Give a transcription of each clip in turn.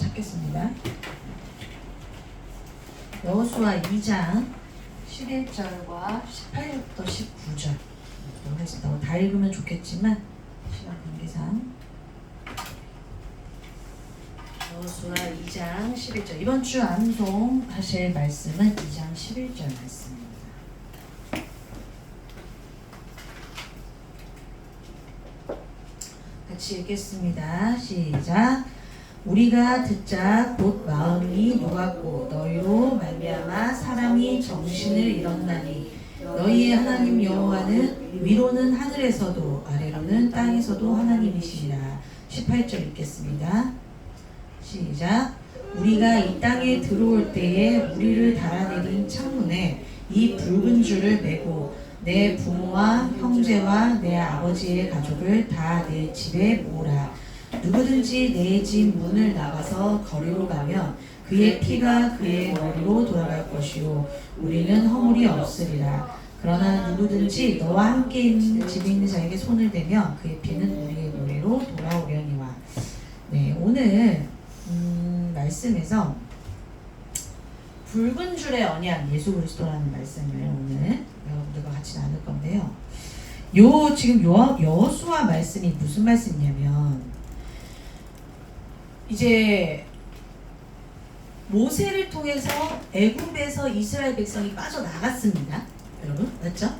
찾겠습니다. 여호수아 2장 11절과 18절부터 19절. 너무 다 읽으면 좋겠지만 시간 관계상 여호수아 2장 11절 이번 주 암송 하실 말씀은 2장 11절 말씀입니다. 같이 읽겠습니다. 시작. 우리가 듣자 곧 마음이 녹았고 너희로 말미암아 사람이 정신을 잃었나니 너희의 하나님 여호와는 위로는 하늘에서도 아래로는 땅에서도 하나님이시니라. 18절 읽겠습니다. 시작. 우리가 이 땅에 들어올 때에 우리를 달아내린 창문에 이 붉은 줄을 메고 내 부모와 형제와 내 아버지의 가족을 다 내 집에 모으라. 누구든지 내 집 문을 나가서 거리로 가면 그의 피가 그의 머리로 돌아갈 것이요 우리는 허물이 없으리라. 그러나 누구든지 너와 함께 있는 집에 있는 자에게 손을 대면 그의 피는 우리의 머리로 돌아오려니와. 네 오늘 음, 말씀에서 붉은 줄의 언약 예수 그리스도라는 말씀을 오늘 여러분들과 같이 나눌 건데요. 요 지금 요 여수와 말씀이 무슨 말씀이냐면 이제 모세를 통해서 애굽에서 이스라엘 백성이 빠져 나갔습니다. 여러분 맞죠?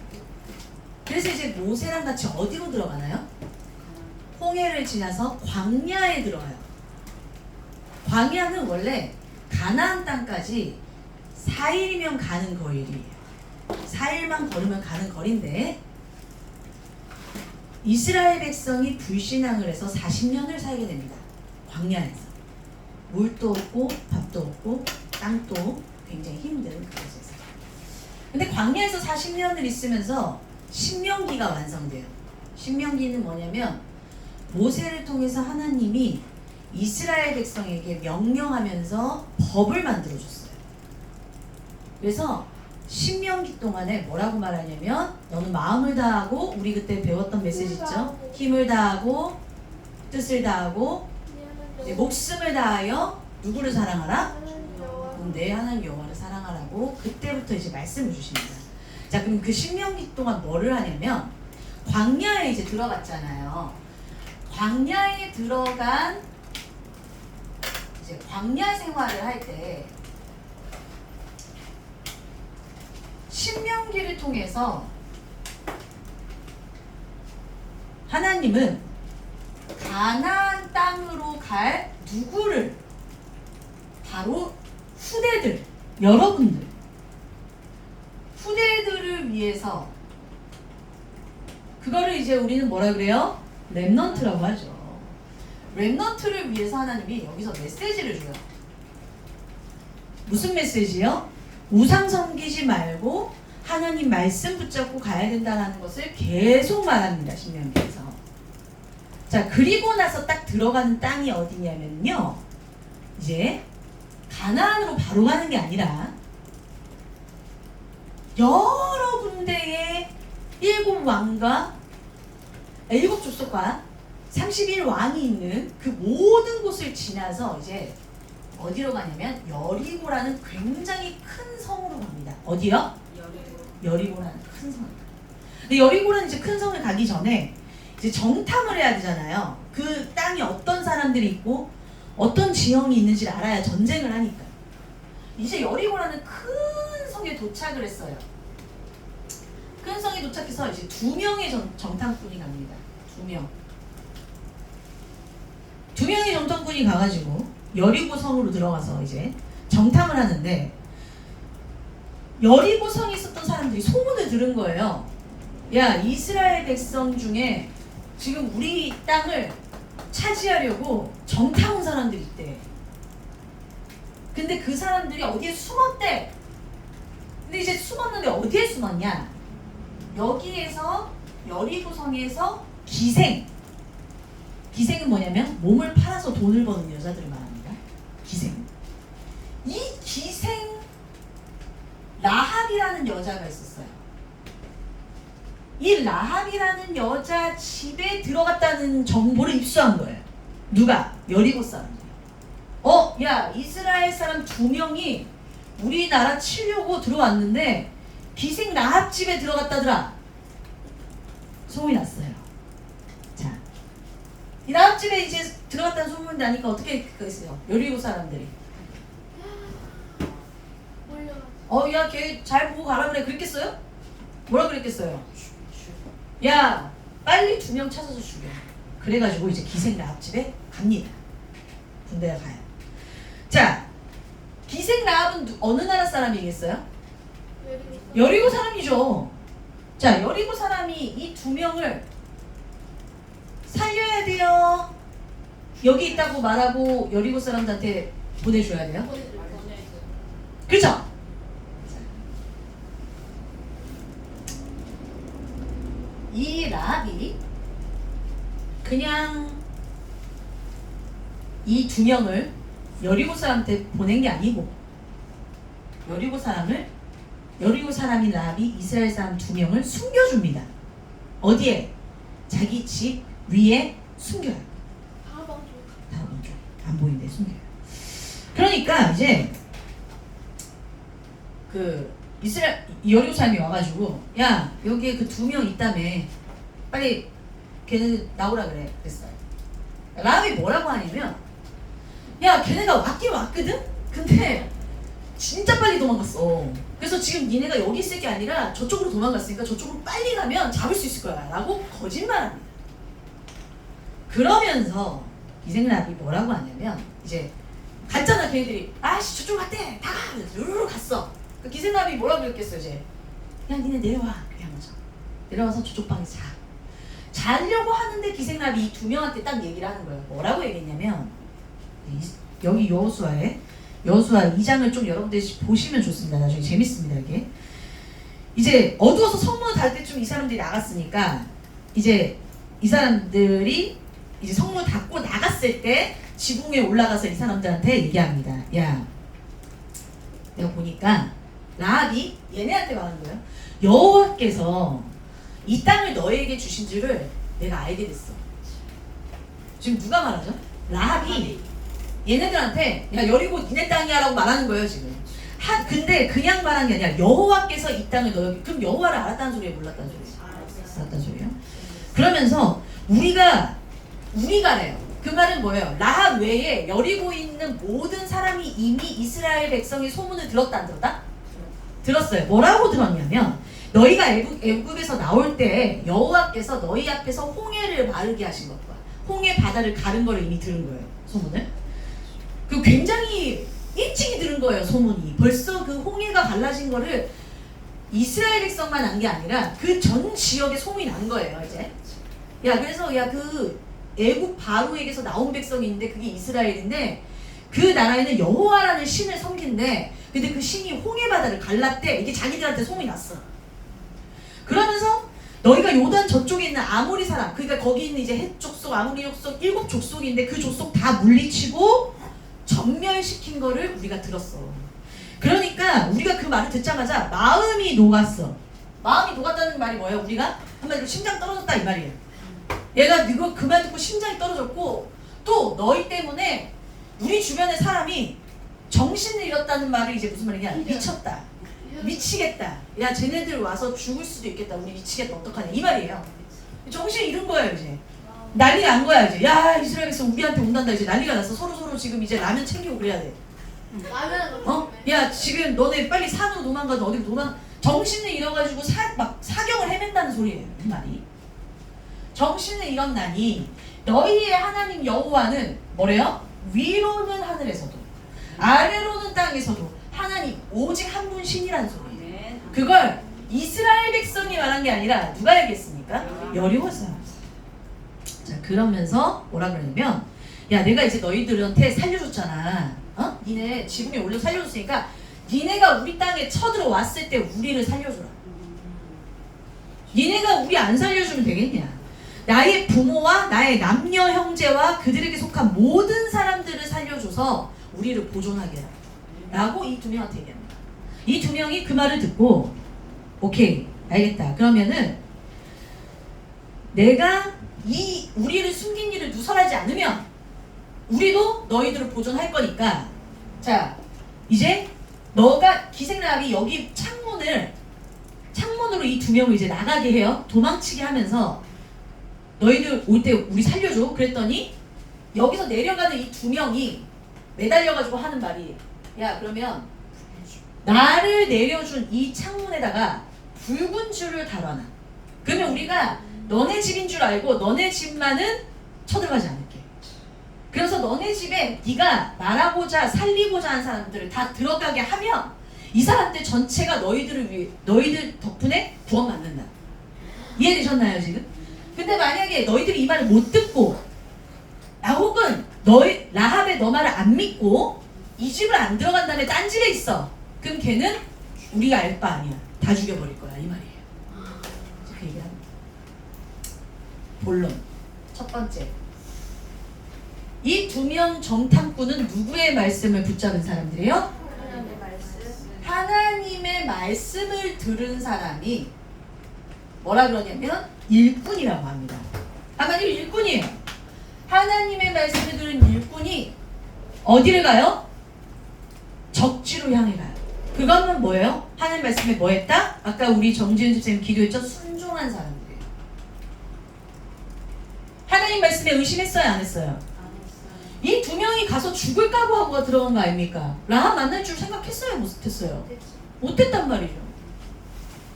그래서 이제 모세랑 같이 어디로 들어가나요? 홍해를 지나서 광야에 들어가요. 광야는 원래 가나안 땅까지 4일이면 가는 거리예요. 4일만 걸으면 가는 거리인데 이스라엘 백성이 불신앙을 해서 40년을 살게 됩니다. 광야에서. 물도 없고 밥도 없고 땅도 굉장히 힘든 그곳에서. 근데 광야에서 40년을 있으면서 신명기가 완성돼요. 신명기는 뭐냐면 모세를 통해서 하나님이 이스라엘 백성에게 명령하면서 법을 만들어 줬어요. 그래서 신명기 동안에 뭐라고 말하냐면 너는 마음을 다하고 우리 그때 배웠던 메시지 있죠? 힘을 다하고 뜻을 다하고 이제 목숨을 다하여 누구를 사랑하라? 내 하나님 여호와를 사랑하라고 그때부터 이제 말씀을 주십니다. 자 그럼 그 신명기 동안 뭐를 하냐면 광야에 이제 들어갔잖아요. 광야에 들어간 이제 광야 생활을 할 때 신명기를 통해서 하나님은 가나안 땅으로 갈 누구를 바로 후대들 여러분들 후대들을 위해서 그거를 이제 우리는 뭐라 그래요? 랩넌트라고 하죠. 랩넌트를 위해서 하나님이 여기서 메시지를 줘요. 무슨 메시지요? 우상 섬기지 말고 하나님 말씀 붙잡고 가야 된다는 것을 계속 말합니다. 신명기에서. 자, 그리고 나서 딱 들어가는 땅이 어디냐면요. 이제 가나안으로 바로 가는 게 아니라 여러 군데의 일곱 왕과 일곱 족속과 31왕이 있는 그 모든 곳을 지나서 이제 어디로 가냐면 여리고라는 굉장히 큰 성으로 갑니다. 어디요? 여리고라는 큰 성. 근데 여리고라는 이제 큰 성을 가기 전에 이제 정탐을 해야 되잖아요. 그 땅이 어떤 사람들이 있고 어떤 지형이 있는지를 알아야 전쟁을 하니까. 이제 여리고라는 큰 성에 도착을 했어요. 큰 성에 도착해서 이제 두 명의 정, 정탐꾼이 갑니다. 두 명. 두 명의 정탐꾼이 가가지고 여리고 성으로 들어가서 이제 정탐을 하는데 여리고 성에 있었던 사람들이 소문을 들은 거예요. 야 이스라엘 백성 중에 지금 우리 땅을 차지하려고 정탐 온 사람들이 있대. 근데 그 사람들이 어디에 숨었대. 근데 이제 숨었는데 어디에 숨었냐? 여기에서 여리고성에서 기생. 기생은 뭐냐면 몸을 팔아서 돈을 버는 여자들을 말합니다. 기생. 이 기생 라합이라는 여자가 있었어요. 이 라합이라는 여자 집에 들어갔다는 정보를 입수한 거예요. 누가? 여리고 사람들이. 어, 야 이스라엘 사람 두 명이 우리나라 치려고 들어왔는데 기생 라합 집에 들어갔다더라. 소문이 났어요. 자, 이 라합 집에 이제 들어갔다는 소문이 나니까 어떻게 했어요? 여리고 사람들이 어, 야, 걔 잘 보고 가라 그래. 그랬겠어요? 뭐라 그랬겠어요? 야, 빨리 두 명 찾아서 죽여. 그래가지고 이제 기생 라합집에 갑니다. 군대에 가요. 자, 기생 라합은 누- 어느 나라 사람이겠어요? 여리고 사람이죠. 자, 여리고 사람이 이 두 명을 살려야 돼요. 여기 있다고 말하고 여리고 사람들한테 보내줘야 돼요. 그렇죠? 이 라합이 그냥 이 두 명을 여리고 사람한테 보낸 게 아니고 여리고 사람을 여리고 사람인 라합이 이스라엘 사람 두 명을 숨겨줍니다. 어디에? 자기 집 위에 숨겨요. 다방 쪽 다음 쪽. 안 보이는데 숨겨요. 그러니까 이제 그 이스라엘 여리고 사람이 와가지고 야 여기에 그 두 명 있다며 빨리 걔네 나오라 그래 그랬어요. 라합이 뭐라고 하냐면 야 걔네가 왔긴 왔거든. 근데 진짜 빨리 도망갔어. 그래서 지금 니네가 여기 있을 게 아니라 저쪽으로 도망갔으니까 저쪽으로 빨리 가면 잡을 수 있을 거야. 라고 거짓말합니다. 그러면서 이생라합이 뭐라고 하냐면 이제 갔잖아 걔네들이 아씨 저쪽 갔대 다가 루루루 갔어 그 기생남이 뭐라고 그랬겠어 이제 야 니네 내려와 그렇게 한 거죠 내려와서 저쪽 방에 자. 자려고 하는데 기생남이 이 두 명한테 딱 얘기를 하는 거예요. 뭐라고 얘기했냐면 이- 여기 여호수아에 여호수아 2장을 좀 여러분들이 보시면 좋습니다. 나중에 재밌습니다 이게. 이제 어두워서 성문을 닫을 때쯤 이 사람들이 나갔으니까 이제 이 사람들이 이제 성문 닫고 나갔을 때 지붕 위에 올라가서 이 사람들한테 얘기합니다. 야, 내가 보니까 라합이 얘네한테 말하는 거예요. 여호와께서 이 땅을 너에게 주신 줄을 내가 알게 됐어. 지금 누가 말하죠? 라합이 얘네들한테 야 여리고 니네 땅이야라고 말하는 거예요 지금. 하, 근데 그냥 말한 게 아니라 여호와께서 이 땅을 너에게 그럼 여호와를 알았다는 소리예요, 몰랐다는 소리예요? 알았다는 소리예요. 그러면서 우리가 우리가래요. 그 말은 뭐예요? 라합 외에 여리고 있는 모든 사람이 이미 이스라엘 백성의 소문을 들었다 안 들었다? 들었어요. 뭐라고 들었냐면 너희가 애국, 애국에서 나올 때 여호와께서 너희 앞에서 홍해를 마르게 하신 것과 홍해 바다를 가른 걸 이미 들은 거예요. 소문을. 그 굉장히 일찍이 들은 거예요. 소문이. 벌써 그 홍해가 갈라진 거를 이스라엘 백성만 안 게 아니라 그 전 지역에 소문이 난 거예요. 이제. 야 그래서 야 그 애국 바로에게서 나온 백성이 있는데 그게 이스라엘인데 그 나라에는 여호와라는 신을 섬긴데 근데 그 신이 홍해 바다를 갈랐대. 이게 자기들한테 소문이 났어. 그러면서 너희가 요단 저쪽에 있는 아모리 사람 그러니까 거기 있는 이제 헷 족속 아모리 족속 일곱 족속인데 그 족속 다 물리치고 전멸시킨 거를 우리가 들었어. 그러니까 우리가 그 말을 듣자마자 마음이 녹았어. 마음이 녹았다는 말이 뭐예요 우리가? 한마디로 심장 떨어졌다 이 말이에요. 얘가 이거 그 말 듣고 심장이 떨어졌고 또 너희 때문에 우리 주변의 사람이 정신을 잃었다는 말을 이제 무슨 말이냐? 미쳤다. 미치겠다. 야 쟤네들 와서 죽을 수도 있겠다. 우리 미치겠다. 어떡하냐? 이 말이에요. 정신 잃은 거예요 이제. 난리 난 거야 이제. 야 이스라엘에서 우리한테 온단다. 이제 난리가 났어. 서로 서로 지금 이제 라면 챙기고 그래야 돼. 라면 어? 야 지금 너네 빨리 산으로 도망가 너 어디 도망 정신을 잃어가지고 사, 막 사경을 헤맨다는 소리예요 이 말이. 정신을 잃었나니 너희의 하나님 여호와는 뭐래요? 위로는 하늘에서도 아래로는 땅에서도 하나님 오직 한 분 신이라는 소리예요 그걸 이스라엘 백성이 말한 게 아니라 누가 얘기했습니까? 여리고 사람. 자 그러면서 뭐라 그러냐면 야 내가 이제 너희들한테 살려줬잖아. 어? 니네 지붕에 올려 살려줬으니까 니네가 우리 땅에 쳐들어왔을 때 우리를 살려줘라. 니네가 우리 안 살려주면 되겠냐 나의 부모와 나의 남녀 형제와 그들에게 속한 모든 사람들을 살려줘서 우리를 보존하게 라고 이 두 명한테 얘기합니다. 이 두 명이 그 말을 듣고 오케이 알겠다. 그러면은 내가 이 우리를 숨긴 일을 누설하지 않으면 우리도 너희들을 보존할 거니까. 자, 이제 너가 기생라합이 여기 창문을 창문으로 이 두 명을 이제 나가게 해요. 도망치게 하면서 너희들 올 때 우리 살려줘. 그랬더니 여기서 내려가는 이 두 명이 매달려가지고 하는 말이 야 그러면 나를 내려준 이 창문에다가 붉은 줄을 달아놔. 그러면 우리가 너네 집인 줄 알고 너네 집만은 쳐들어가지 않을게. 그래서 너네 집에 네가 말하고자 살리고자 하는 사람들을 다 들어가게 하면 이 사람들 전체가 너희들을 위해 너희들 덕분에 구원받는다. 이해되셨나요 지금? 근데 만약에 너희들이 이 말을 못 듣고 나 혹은 너희 라합의 너 말을 안 믿고 이 집을 안 들어간 다음에 딴 집에 있어. 그럼 걔는 우리가 알 바 아니야. 다 죽여버릴 거야 이 말이에요. 그 얘기합니다. 본론 첫 번째 이 두 명 정탐꾼은 누구의 말씀을 붙잡은 사람들이에요? 하나님의 말씀. 하나님의 말씀을 들은 사람이 뭐라 그러냐면 일꾼이라고 합니다. 하나님 일꾼이에요. 하나님의 말씀을 들은 일꾼이 어디를 가요? 적지로 향해 가요. 그거는 뭐예요? 하나님 말씀에 뭐 했다? 아까 우리 정지은 집사님 기도했죠? 순종한 사람들이에요. 하나님 말씀에 의심했어요? 안 했어요? 이 두 명이 가서 죽을 각오하고 들어간 거 아닙니까? 라합 만날 줄 생각했어요? 못했어요? 못했단 말이죠.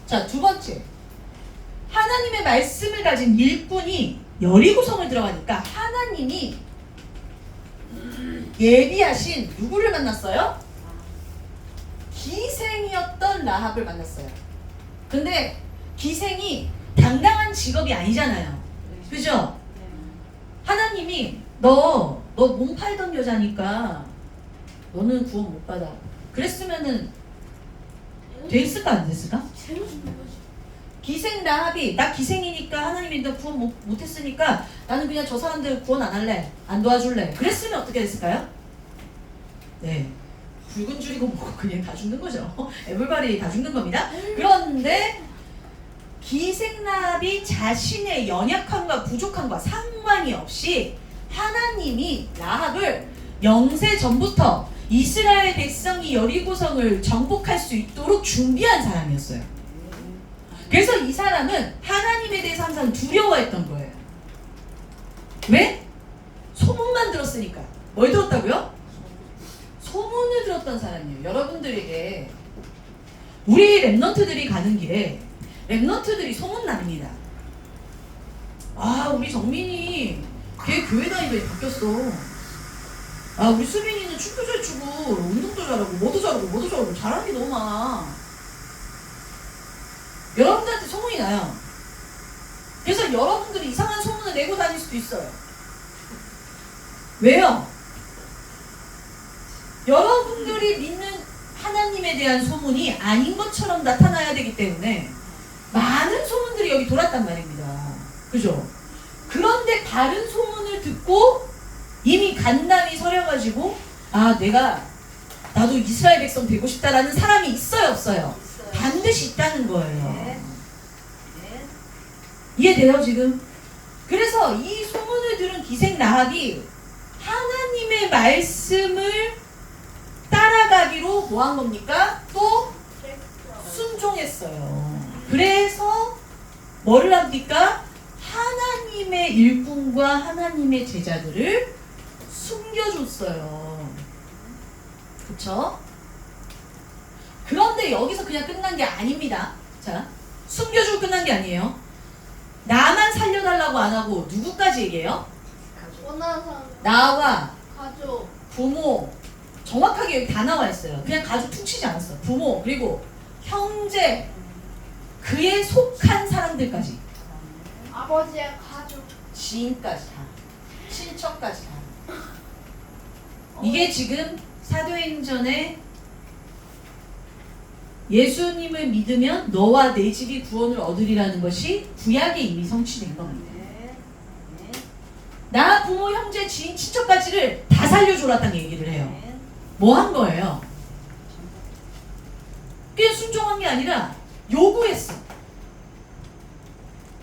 자, 두 번째. 하나님의 말씀을 가진 일꾼이 여리고성을 들어가니까 하나님이 예비하신 누구를 만났어요? 기생이었던 라합을 만났어요. 근데 기생이 당당한 직업이 아니잖아요. 그죠? 하나님이 너, 너 몸 팔던 여자니까 너는 구원 못 받아. 그랬으면은 됐을까 안 됐을까? 재우 죽는 거지. 기생 라합이 나 기생이니까 하나님이 나 구원 못, 못했으니까 나는 그냥 저 사람들 구원 안 할래. 안 도와줄래. 그랬으면 어떻게 됐을까요? 네. 붉은 줄이고 뭐고 그냥 다 죽는 거죠. 에블바리 다 죽는 겁니다. 그런데 기생 라합이 자신의 연약함과 부족함과 상관이 없이 하나님이 라합을 영세 전부터 이스라엘 백성이 여리고성을 정복할 수 있도록 준비한 사람이었어요 그래서 이 사람은 하나님에 대해서 항상 두려워했던 거예요. 왜? 소문만 들었으니까. 뭘 들었다고요? 소문을 들었던 사람이에요. 여러분들에게 우리 랩런트들이 가는 길에 랩런트들이 소문납니다. 아, 우리 정민이 걔 교회 다니더니 바뀌었어. 아, 우리 수빈이는 춤도 잘 추고 운동도 잘하고 뭐도 잘하고 뭐도 잘하고 잘하는 게 너무 많아. 여러분들한테 소문이 나요. 그래서 여러분들이 이상한 소문을 내고 다닐 수도 있어요. 왜요? 여러분들이 믿는 하나님에 대한 소문이 아닌 것처럼 나타나야 되기 때문에 많은 소문들이 여기 돌았단 말입니다. 그죠? 그런데 바른 소문을 듣고 이미 간담이 서려가지고 아 내가 나도 이스라엘 백성 되고 싶다라는 사람이 있어요 없어요? 반드시 있다는 거예요. 이해돼요 지금? 그래서 이 소문을 들은 기생 라합이 하나님의 말씀을 따라가기로 뭐 한 겁니까? 또 순종했어요. 그래서 뭐를 합니까? 하나님의 일꾼과 하나님의 제자들을 숨겨줬어요. 그쵸? 그런데 여기서 그냥 끝난 게 아닙니다. 자, 숨겨주고 끝난 게 아니에요. 나만 살려달라고 안 하고 누구까지 얘기해요? 원하는 사람. 나와 가족. 부모 정확하게 여기 다 나와 있어요. 그냥 가족 퉁치지 않았어. 부모 그리고 형제 그에 속한 사람들까지 아버지의 가족. 지인까지 다 친척까지 다 이게 지금 사도행전에 예수님을 믿으면 너와 내 집이 구원을 얻으리라는 것이 구약에 이미 성취된 겁니다. 나 부모 형제 지인 친척까지를 다 살려줘라는 얘기를 해요. 뭐 한 거예요? 그냥 순종한 게 아니라 요구했어.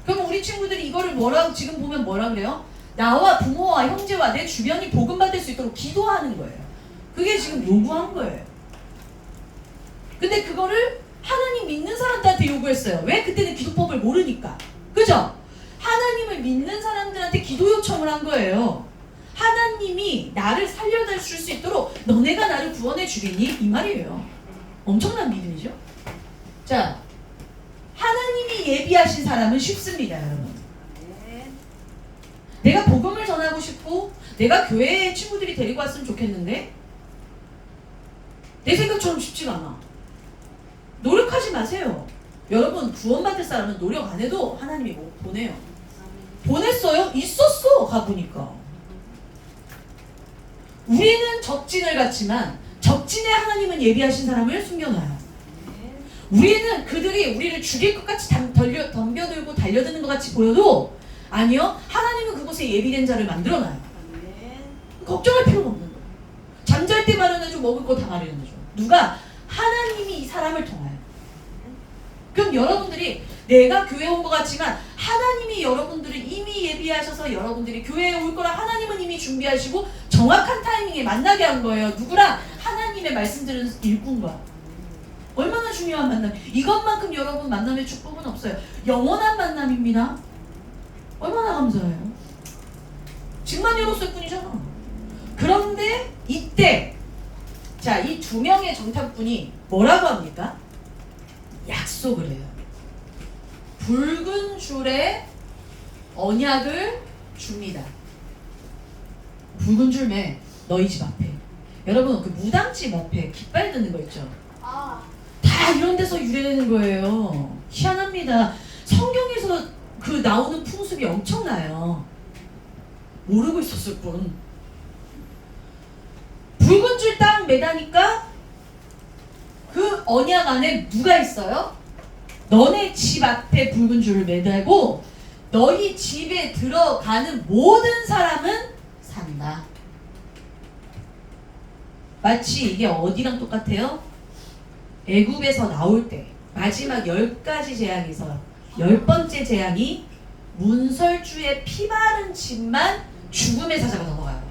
그럼 우리 친구들이 이거를 뭐라고 지금 보면 뭐라 그래요? 나와 부모와 형제와 내 주변이 복음 받을 수 있도록 기도하는 거예요. 그게 지금 요구한 거예요. 근데 그거를 하나님 믿는 사람들한테 요구했어요. 왜? 그때는 기도법을 모르니까. 그죠? 하나님을 믿는 사람들한테 기도 요청을 한 거예요. 하나님이 나를 살려다 줄 수 있도록 너네가 나를 구원해 주겠니? 이 말이에요. 엄청난 믿음이죠. 자, 하나님이 예비하신 사람은 쉽습니다, 여러분. 내가 복음을 전하고 싶고 내가 교회에 친구들이 데리고 왔으면 좋겠는데 내 생각처럼 쉽지가 않아. 노력하지 마세요. 여러분 구원받을 사람은 노력 안 해도 하나님이 뭐 보내요. 보냈어요? 있었어 가보니까. 우리는 적진을 갖지만 적진에 하나님은 예비하신 사람을 숨겨놔요. 우리는 그들이 우리를 죽일 것 같이 덤- 덜려, 덤벼들고 달려드는 것 같이 보여도 아니요 하나님은 그곳에 예비된 자를 만들어놔요. 걱정할 필요가 없는 거예요. 잠잘 때 마련해줘 먹을 거 다 마련해줘. 누가 하나님이 이 사람을 통하여. 그럼 여러분들이 내가 교회 온 것 같지만 하나님이 여러분들을 이미 예비하셔서 여러분들이 교회에 올 거라 하나님은 이미 준비하시고 정확한 타이밍에 만나게 한 거예요. 누구랑 하나님의 말씀들은 일꾼과 얼마나 중요한 만남. 이것만큼 여러분 만남의 축복은 없어요. 영원한 만남입니다. 얼마나 감사해요. 집만 열었을 뿐이잖아. 그런데 이때 자 이 두 명의 정탐꾼이 뭐라고 합니까? 약속을 해요. 붉은 줄에 언약을 줍니다. 붉은 줄매 너희 집 앞에. 여러분 그 무당집 앞에 깃발 드는 거 있죠? 아, 다 이런 데서 유래되는 거예요. 희한합니다. 성경에서 그 나오는 풍습이 엄청나요. 모르고 있었을 뿐. 붉은 줄 딱 매다니까 그 언약 안에 누가 있어요? 너네 집 앞에 붉은 줄을 매달고 너희 집에 들어가는 모든 사람은 산다. 마치 이게 어디랑 똑같아요? 애굽에서 나올 때 마지막 열 가지 재앙에서 열 번째 재앙이 문설주의 피 바른 집만 죽음의 사자가 넘어가요.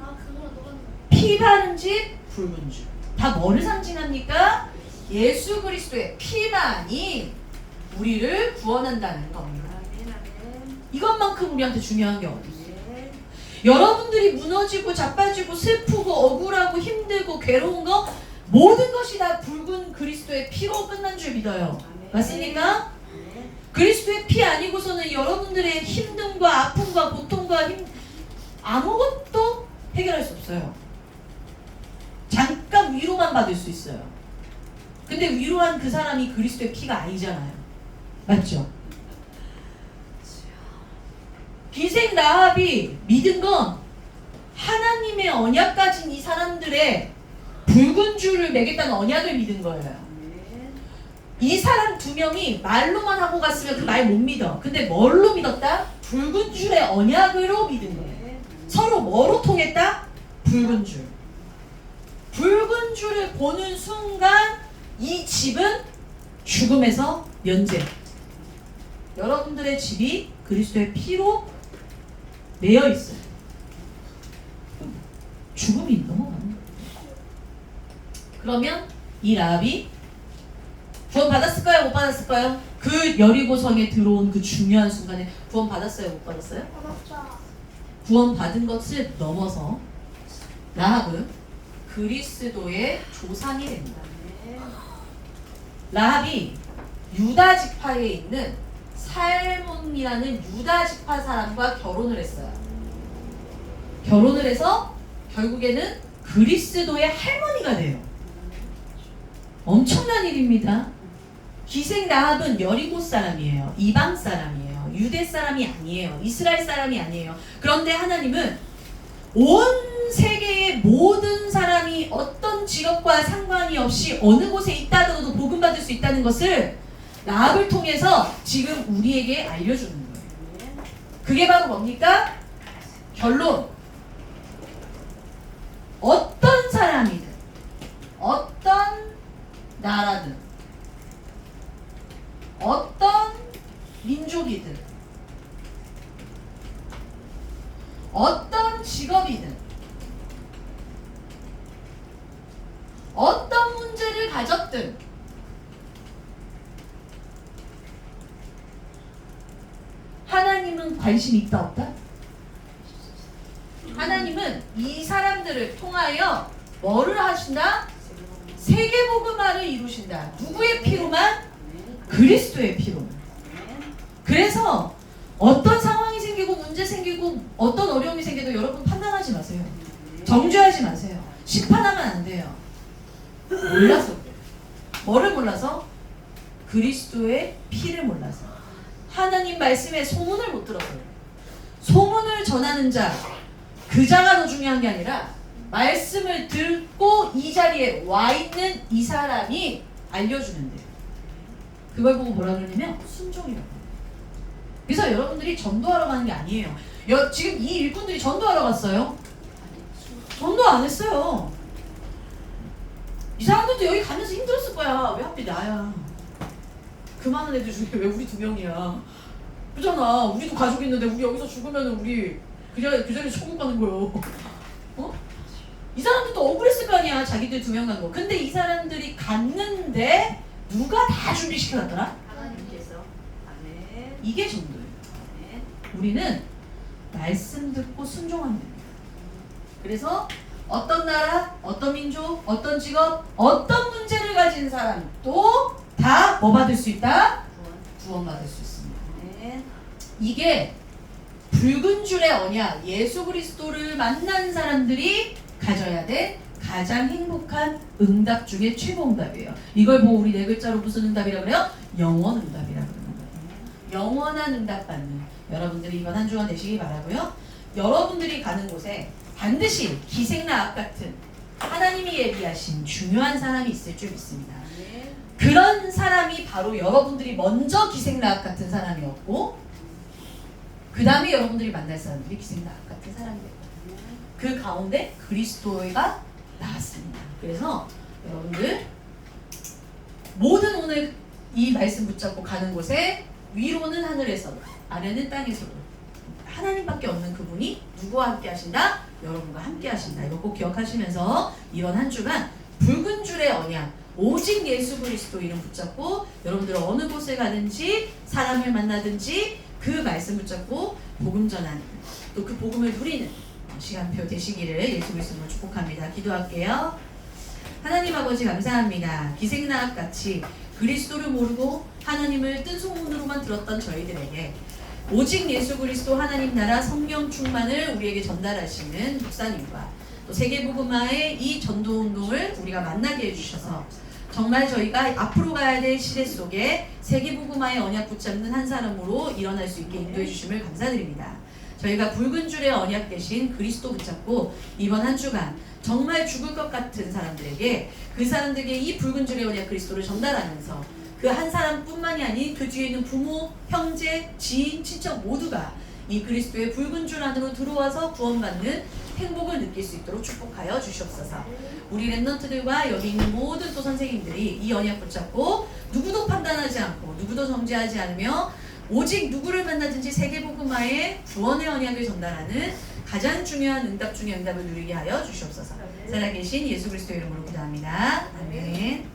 아 그거 누가 피 바른 집 붉은 줄. 다 뭐를 상징합니까? 예수 그리스도의 피만이 우리를 구원한다는 겁니다. 이것만큼 우리한테 중요한 게 어디 있어요? 여러분들이 무너지고 자빠지고 슬프고 억울하고 힘들고 괴로운 거 모든 것이 다 붉은 그리스도의 피로 끝난 줄 믿어요. 맞습니까? 그리스도의 피 아니고서는 여러분들의 힘듦과 아픔과 고통과 힘 아무것도 해결할 수 없어요. 잠깐 위로만 받을 수 있어요. 근데 위로한 그 사람이 그리스도의 피가 아니잖아요. 맞죠? 기생 라합이 믿은 건 하나님의 언약 가진 이 사람들의 붉은 줄을 매겠다는 언약을 믿은 거예요. 이 사람 두 명이 말로만 하고 갔으면 그 말 못 믿어. 근데 뭘로 믿었다? 붉은 줄의 언약으로 믿은 거예요. 서로 뭐로 통했다? 붉은 줄. 붉은 줄을 보는 순간 이 집은 죽음에서 면제. 여러분들의 집이 그리스도의 피로 매여 있어요. 죽음이 넘어가는. 그러면 이 라합이 구원 받았을까요? 못 받았을까요? 그 여리고성에 들어온 그 중요한 순간에 구원 받았어요? 못 받았어요? 구원 받은 것을 넘어서 라합은 그리스도의 조상이 됩니다. 라합이 유다 지파에 있는 살몬이라는 유다 지파 사람과 결혼을 했어요. 결혼을 해서 결국에는 그리스도의 할머니가 돼요. 엄청난 일입니다. 기생 라합은 여리고 사람이에요. 이방 사람이에요. 유대 사람이 아니에요. 이스라엘 사람이 아니에요. 그런데 하나님은 온 세계의 모든 사람이 어떤 직업과 상관이 없이 어느 곳에 있다 하더라도 복음 받을 수 있다는 것을 라합을 통해서 지금 우리에게 알려주는 거예요. 그게 바로 뭡니까? 결론. 어떤 사람이든, 어떤 나라든, 어떤 민족이든, 어떤 직업이든, 언약들 하나님은 관심 있다 없다? 하나님은 이 사람들을 통하여 뭐를 하신다? 세계복음화를 이루신다. 누구의 피로만? 그리스도의 피로만. 그래서 어떤 상황이 생기고 문제 생기고 어떤 어려움이 생겨도 여러분 판단하지 마세요. 정죄하지 마세요. 심판하면 안 돼요. 몰라서 그래요. 뭐를 몰라서? 그리스도의 피를 몰라서. 하나님 말씀에 소문을 못 들어서요. 소문을 전하는 자, 그 자가 더 중요한 게 아니라 말씀을 듣고 이 자리에 와 있는 이 사람이 알려주는데요. 그걸 보고 뭐라 그러냐면 순종이라고. 그래서 여러분들이 전도하러 가는 게 아니에요. 여, 지금 이 일꾼들이 전도하러 갔어요. 전도 안 했어요. 이 사람들도 여기 가면서 힘들었을 거야. 왜 하필 나야? 그 많은 애들 중에 왜 우리 두 명이야? 그잖아. 우리도 가족 있는데 우리 여기서 죽으면 우리 그 자리 그 자리 천국 가는 거요. 어? 이 사람들도 억울했을 거 아니야. 자기들 두 명 간 거. 근데 이 사람들이 갔는데 누가 다 준비시켜놨더라? 하나님께서 아멘. 이게 전도예요. 아멘. 우리는 말씀 듣고 순종하면 됩니다. 그래서 어떤 나라, 어떤 민족, 어떤 직업, 어떤 문제를 가진 사람도 다 뭐 받을 수 있다? 구원. 구원받을 수 있습니다. 이게 붉은 줄의 언약, 예수 그리스도를 만난 사람들이 가져야 될 가장 행복한 응답 중에 최고 응답이에요. 이걸 보고 우리 네 글자로 무슨 응답이라 그래요? 영원 응답이라 그러는 거예요. 영원한 응답 받는 여러분들이 이번 한 주간 되시기 바라고요. 여러분들이 가는 곳에 반드시 기생나악 같은 하나님이 예비하신 중요한 사람이 있을 줄 믿습니다. 그런 사람이 바로 여러분들이 먼저 기생나악 같은 사람이었고 그 다음에 여러분들이 만날 사람들이 기생나악 같은 사람이었고 그 가운데 그리스도가 나왔습니다. 그래서 여러분들 모든 오늘 이 말씀 붙잡고 가는 곳에 위로는 하늘에서 아래는 땅에서도 하나님밖에 없는 그분이 누구와 함께 하신다? 여러분과 함께 하신다. 이거 꼭 기억하시면서 이번 한 주간 붉은 줄의 언약 오직 예수 그리스도 이름 붙잡고 여러분들 어느 곳에 가든지 사람을 만나든지 그 말씀 붙잡고 복음 전하는 또 그 복음을 누리는 시간표 되시기를 예수 그리스도로 축복합니다. 기도할게요. 하나님 아버지 감사합니다. 기생나악 같이 그리스도를 모르고 하나님을 뜬 소문으로만 들었던 저희들에게 오직 예수 그리스도 하나님 나라 성령 충만을 우리에게 전달하시는 목사님과 또 세계복음화의 이 전도 운동을 우리가 만나게 해주셔서 정말 저희가 앞으로 가야 될 시대 속에 세계복음화의 언약 붙잡는 한 사람으로 일어날 수 있게 인도해 주심을 감사드립니다. 저희가 붉은 줄의 언약 대신 그리스도 붙잡고 이번 한 주간 정말 죽을 것 같은 사람들에게 그 사람들에게 이 붉은 줄의 언약 그리스도를 전달하면서 그 한 사람뿐만이 아닌 그 뒤에 있는 부모, 형제, 지인, 친척 모두가 이 그리스도의 붉은 줄 안으로 들어와서 구원받는 행복을 느낄 수 있도록 축복하여 주시옵소서. 우리 랩런트들과 여기 있는 모든 또 선생님들이 이 언약 붙잡고 누구도 판단하지 않고 누구도 정죄하지 않으며 오직 누구를 만나든지 세계복음화의 구원의 언약을 전달하는 가장 중요한 응답 중의 응답을 누리게 하여 주시옵소서. 살아계신 예수 그리스도 이름으로 기도합니다. 아멘.